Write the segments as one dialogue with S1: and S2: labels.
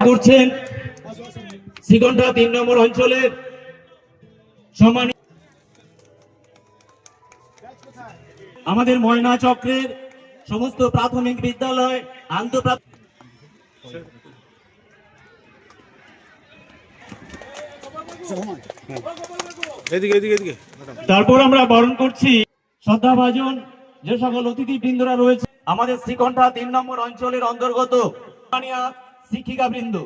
S1: করছেন শ্রীকণ্ঠা তিন নম্বর অঞ্চলের সম্মানিত আমাদের ময়না চক্রের সমস্ত প্রাথমিক বিদ্যালয় আন্তঃপ্রাথমিক তারপর আমরা বরণ করছি শ্রদ্ধাভাজন যে সকল অতিথি বৃন্দরা রয়েছে আমাদের শ্রীকণ্ঠা তিন নম্বর অঞ্চলের অন্তর্গত শিক্ষিকা বৃন্দ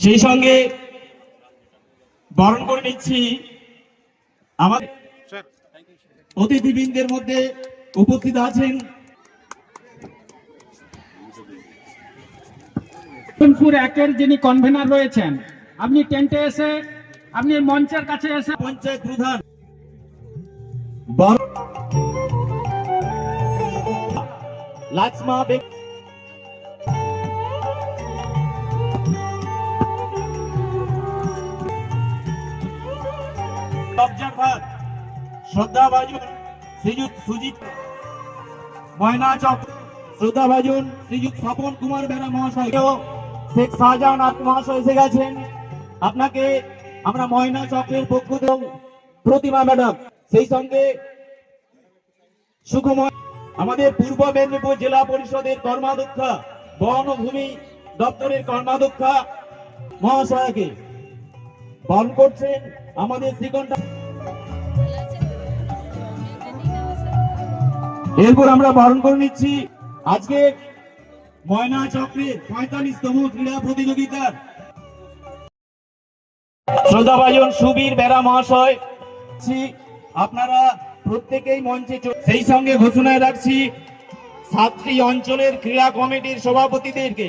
S1: সেই সঙ্গে বরণ করে নিচ্ছি আমাদের অতিথিবৃন্দের মধ্যে উপস্থিত আছেন
S2: একের যিনি কনভেনার রয়েছেন আপনি টেন্টে এসে আপনি মঞ্চের কাছে এসে
S1: পঞ্চায়েত প্রধান। বেগ শ্রীযুত সুজিত ময়না চক স্বপন কুমার বেরা মহাশয়। শেখ শাহজাহান মহাশয় এসে গেছেন। আপনাকে আমরা ময়না চক্রের পক্ষ থেকে প্রতিমা ম্যাডাম, সেই সঙ্গে সুখময় আমাদের পূর্ব মেদিনীপুর জেলা পরিষদের কর্মাধ্যক্ষা, বনভূমি দপ্তরের কর্মাধ্যক্ষা মহাশয়কে বরণ করছেন আমাদের শ্রীকণ্ঠা। এরপর আমরা বরণ করে নিচ্ছি আজকে ময়না চক্রের পঁয়তাল্লিশতম ক্রীড়া প্রতিযোগিতার শ্রদ্ধাভাজন সুবীর বেড়া মহাশয়। আপনারা প্রত্যেকেই মঞ্চে সেই সঙ্গে ঘোষণায় রাখছি, সাতটি অঞ্চলের ক্রীড়া কমিটির সভাপতিদেরকে।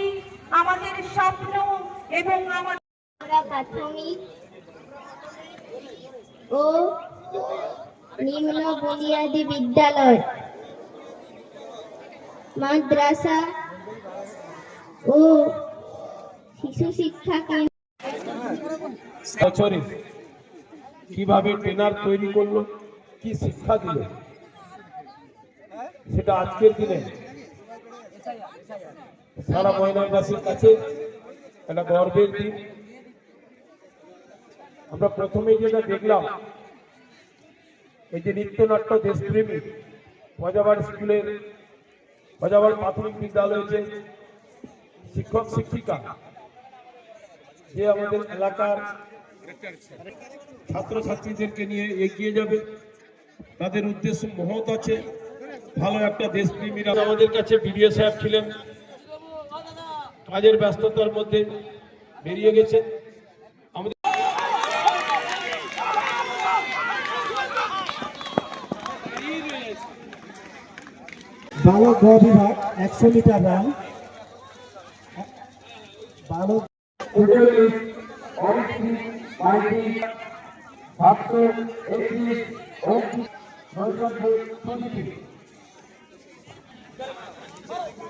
S3: আমাদের স্বপ্ন এবং আমাদের
S4: প্রাথমিক ও নিম্ন বুনিয়াদী বিদ্যালয় মাদ্রাসা ও শিশু শিক্ষা কেন্দ্র।
S5: বছরে কীভাবে ট্রেনার তৈরি করল? কি শিক্ষা দিল? সেটা আজকের দিনে। সারা ময়নাবাসীর কাছে একটা গর্বের দিন। আমরা প্রথমেই যেটা দেখলাম, এই যে নৃত্যনাট্য দেশপ্রেমী মজাবার স্কুলের মজাবার প্রাথমিক বিদ্যালয়ের যে শিক্ষক, শিক্ষিকা, যে আমাদের এলাকার ছাত্রছাত্রীদেরকে নিয়ে এগিয়ে যাবে, তাদের উদ্দেশ্য মহৎ আছে। ভালো একটা দেশপ্রেমীরা আমাদের কাছে বিডিও সাহেব ছিলেন। কাজের ব্যস্ততার মধ্যে বেরিয়ে গেছেন। আমাদের
S6: বালক গ বিভাগ একশো মিটার রান। বালক
S7: সাতশো একত্রিশ